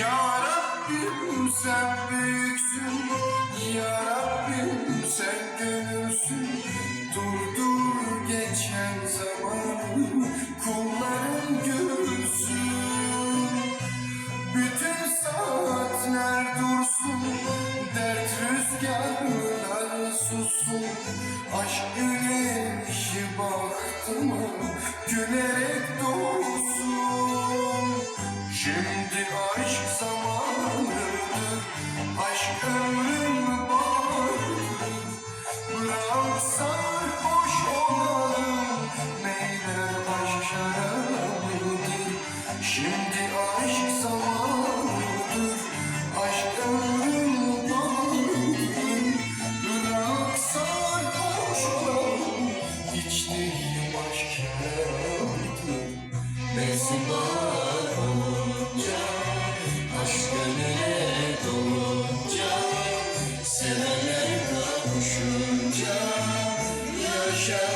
Ya Rabbim sen büyüksün. Ya Rabbim sen gönülsün. Durdur geçen zamanı Kulların gülsün Bütün saatler dursun Dert rüzgarlar sussun. Aşk güneşi baktıma Güneş Who show.